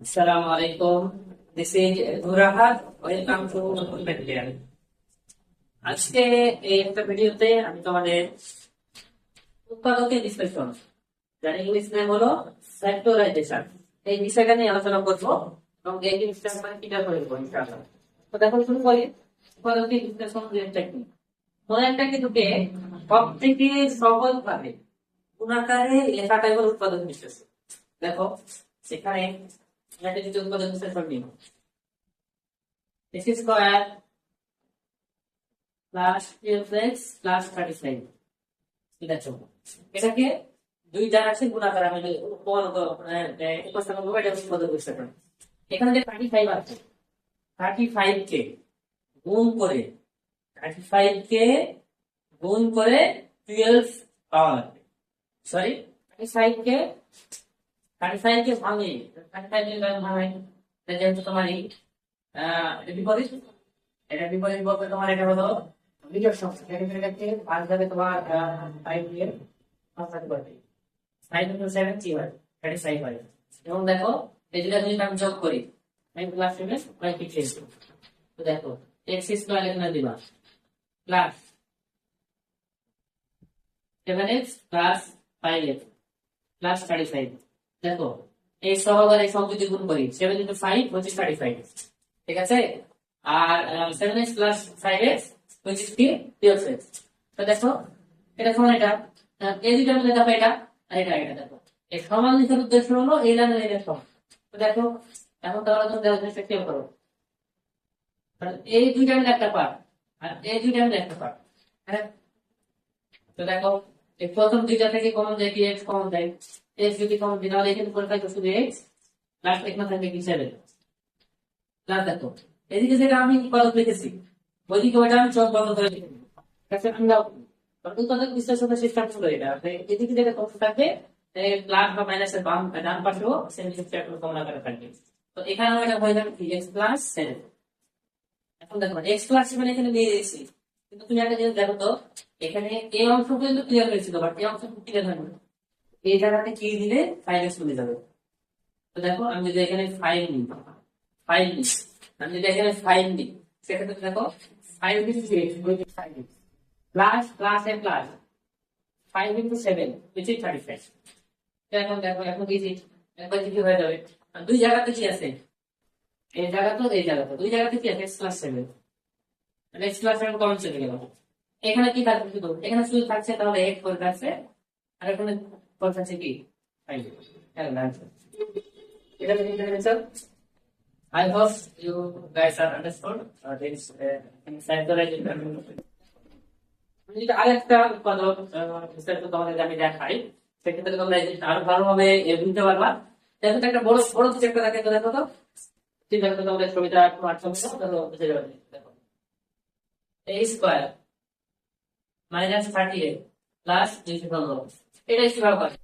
Assalamu alaikum. This is Nurahat. Welcome to Material. আজকে এই একটা ভিডিওতে আমি তোমাদের উৎপাদকের বিশ্লেষণ যার ইংলিশ নাম হলো ফ্যাক্টরাইজেশন এই বিষয়টা নিয়ে আলোচনা করব এবং এই জিনিসটা আমরা কিটা করে দেবো ইনশাআল্লাহ তো দেখো, শুরু করি উৎপাদকের বিশ্লেষণ টেকনিক মনে একটা কিছুকে সব থেকে সহজ ভাবে গুণাকারে লেখাটাই হলো উৎপাদক বিশ্লেষণ দেখো, সেখানে একটা যদি উৎপাদক বিশ্লেষণ নিই x square plus twelve x plus thirty five দেখো এটাকে দুই দ্বারা আছে গুণাকার আমি উপস্থাপন করব এটা উৎপাদক বিশ্লেষণ এখানে যে থার্টি ফাইভ আছে থার্টি ফাইভ কে গুণ করে থার্টি ফাইভ কে গুণ করে টুয়েলভ পাওয়া সরি থার্টি ফাইভ কে থার্টি ফাইভ কে তোমার এই বিপরীত বিপরীত তোমার এটা সংখ্যা তোমার ফাইভ দিয়ে পাঁচ থাকতে ফাইভ ফাইভ এবং দেখো এই আমি যোগ করি প্লাস সেভেন সিক্স তো দেখো এক্স স্কোয়ার এখানে দিবা plus seven x plus five x plus thirty five দেখো, এই সহকারে সব যদি গুণ করি সেভেন ইন্টু ফাইভ পঁচিশ থার্টি ফাইভ ঠিক আছে? আর seven x plus five x কি টুয়েলভ এক্স তো দেখো, এটা সমান এটা। এই দুইটা মধ্যে দেখো এটা, আর এটা এটা দেখো। এই সমান লিখার উদ্দেশ্য হলো, এই লাইনের এটা সমান তো দেখো, এখন তাহলে তুমি দেখো জিনিসটা খেয়াল করো। এই দুইটা মিলে একটা পার্ট আর এই দুইটা মিলে একটা পার্ট হ্যাঁ? তো দেখো, এই প্রথম দুইটা থেকে কমন যায় কি এক্স কমন যায়। এক্স যদি কমন দিই তাহলে এখানে পড়ে থাকবে শুধু এক্স প্লাস এখানে থাকবে কি সেভেন প্লাস দেখো। এদিকে যেটা আমি পদক লিখেছি ওইদিকে ওইটা আমি চোখ বন্ধ করে লিখে দেবো আমরা উৎপাদক বিশ্লেষণের সিস্টেম হলো এটা এদিকে যেটা কমন থাকবে প্লাস বা মাইনাসের বাম, ডান পাশেও সেম একটু কমন আকারে থাকবে তো এখানে এটা হয়ে যাবে এক্স প্লাস সেভেন এখন দেখো এক্স প্লাস সেভেন এখানে নিয়ে এসেছি কিন্তু তুমি একটা জিনিস দেখো তো, এখানে এই অংশ কিন্তু ক্লিয়ার হয়েছিল বাট এই ক্লিয়ার হয়নি। এই জায়গাতে কি দিলে এক্স চলে যাবে? তো দেখো, আমি যদি এখানে ফাইভ নিই ফাইভ নিই আমি যদি এখানে ফাইভ নিই, সেক্ষেত্রে দেখো five into six five plus plus a plus five into seven is thirty five এখন দেখো, এখন ইজি একবার কি হয়ে যাবে? দুই জায়গাতে কি আছে? এই জায়গাতে এই জায়গাতে, দুই জায়গাতে কি আছে? X plus seven x plus seven common চলে গেল। এখানে কি থাকবে শুধু? এখানে শুধু থাকছে তাহলে এক্স করে থাকছে আর এখানে করে থাকছে কি? ফাইভ এটা তুমি পেরেছ I hope you guys are understood. Uh, আমি আরেকটা উৎপাদক বিস্তারিত তোমাদের আমি দেখাই। সেক্ষেত্রে তোমরা আরও ভালোভাবে বুঝতে পারবা। দেখো একটা বড় বড় কিছু একটা দেখে দেখো তো। ঠিক আছে তোমাদের ছবিটা একটু আর ছবি দেখো। বুঝে যাবে। দেখো। এই square minus thirty eight plus দুইশো পনেরো এটাই করে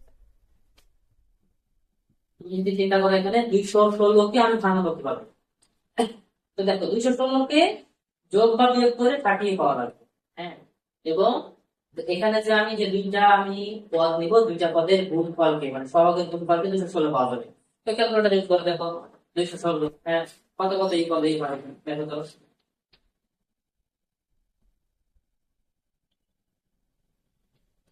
তুমি যদি চিন্তা করো এখানে দুইশো ষোলোকে আমি ভাঙা করতে পারব। তো দেখো, দুইশো ষোলোকে যোগ বা বিয়োগ করে কাটিয়ে পাওয়া লাগবে। হ্যাঁ? এবং এখানে যে আমি যে দুইটা আমি পদ নিব, দুইটা পদের গুণ ফলকে মানে সহগের গুণ ফলকে দুইশো ষোলো পাওয়া যাবে। তো ক্যালকুলেটার ইউজ করে দেখো, দুইশো ষোলো হ্যাঁ? কত কত এই পদে এই পাবে দেখো তো দেখো তো দেখো দেখি দেখো যাচ্ছে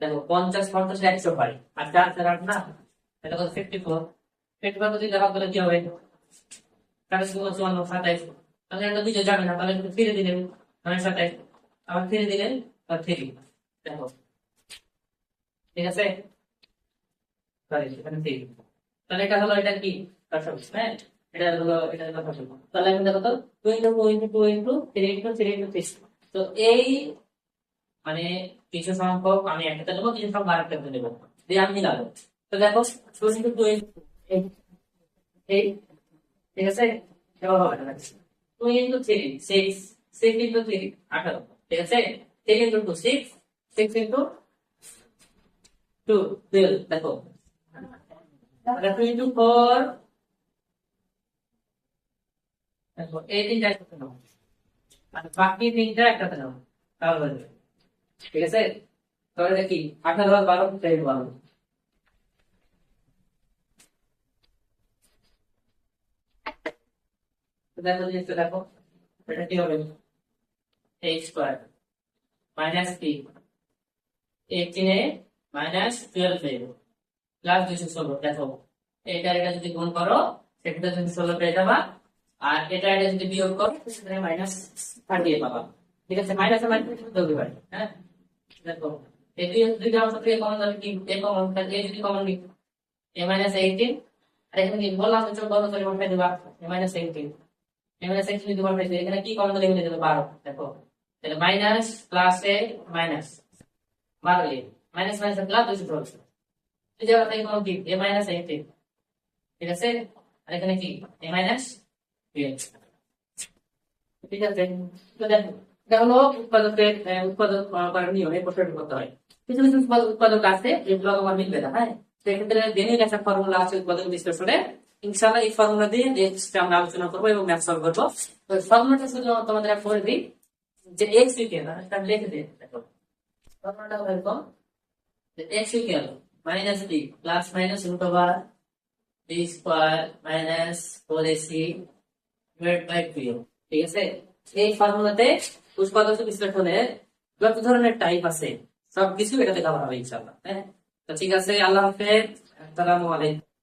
দেখি দেখো পঞ্চাশ পঞ্চাশ একশো হয়। আর চার চার আট না, এটা কত? ফিফটি ফোর ফিফটি ফোর যদি ভাগ করে কি হবে? তাহলে শুধু চুয়ান্ন, সাতাইশ। তাহলে এটা যাবে না, তাহলে একটু ফিরে দিলেন মানে সাতাইশ। আবার ফিরে দিলেন আর দেখো। ঠিক আছে। তাহলে এটা হলো, এটা কি? হ্যাঁ? এটা হলো এটা হলো তাহলে আমি দেখো তো এই মানে কিছু সংখ্যক আমি একটাতে নেব কিছু সংখ্যক আরেকটাতে নেব দিয়ে আমি মিলাবো তো দেখো ইন্টু টু এই ঠিক আছে? এবার হবে three six six into three, আঠারো, ঠিক আছে? Three into two six six into two twelve দেখো। টু ইন্টু ফোর দেখো, এই তিনটা একসাথে নাও। আর বাকি তিনটা একসাথে নাও। তাহলে। ঠিক আছে? তাহলে দেখি আঠারো আর বারো তেইশ বারো। দেখো, জিনিসটা দেখো, এটা কি মাইনাস থ্রি এইটিনে মাইনাস টুয়েলভ এর প্লাস দুইশো ষোলো, দেখো। এটা এটা যদি গুণ করো সেটা যদি ষোলো পেয়ে যাবা। আর এটা এটা যদি বিয়োগ করো, সেখানে মাইনাস থার্টি পাবা। ঠিক আছে, মাইনাস মাইনাস ধরতে পারি হ্যাঁ? দেখো, এই দুই দুইটা অংশ থেকে কমন যাবে কি? এ কমন এ যদি কমন নিই, এ মাইনাস এইটিন আর এখানে কি বললাম চোখ বন্ধ করে বসাই দেবা? এ মাইনাস এইটিন এ মাইনাস এইটিন যদি বসাই দিই, এখানে কি কমন দিলে মিলে যাবে বারো দেখো, তাহলে মাইনাস প্লাস এ মাইনাস বারো এ মাইনাস মাইনাস প্লাস দুইশো চল্লিশ। এই জায়গা থেকে কোনো কি এ মাইনাস এইটিন ঠিক আছে? আর এখানে কি? এ মাইনাস ঠিক আছে, তো দেখো এটা হলো উৎপাদকের উৎপাদক করার নিয়ম প্রশ্নটি করতে হয়। কিছু কিছু উৎপাদক আছে, যেগুলো আমার মিলবে না হ্যাঁ? সেক্ষেত্রে জেনে একটা ফর্মুলা আছে উৎপাদক বিশ্লেষণে ইনশাআল্লাহ এই ফর্মুলা দিয়ে নেক্সট আমরা আলোচনা করব এবং ম্যাথ সলভ করব। তো ফর্মুলাটা শুধু তোমাদের করে দিই, যে এক্স ইকুয়াল এটা লিখে দিই, দেখো। ফর্মুলাটা হলো এরকম, যে x equal minus b plus minus root over b square minus four a c divide by two ঠিক আছে? এই ফর্মুলাতে উৎপাদক বিশ্লেষণের যত ধরনের টাইপ আছে, সবকিছু এটাতে কভার হবে ইনশাল্লাহ হ্যাঁ? তো ঠিক আছে, আল্লাহ হাফেজ, আসসালামু আলাইকুম।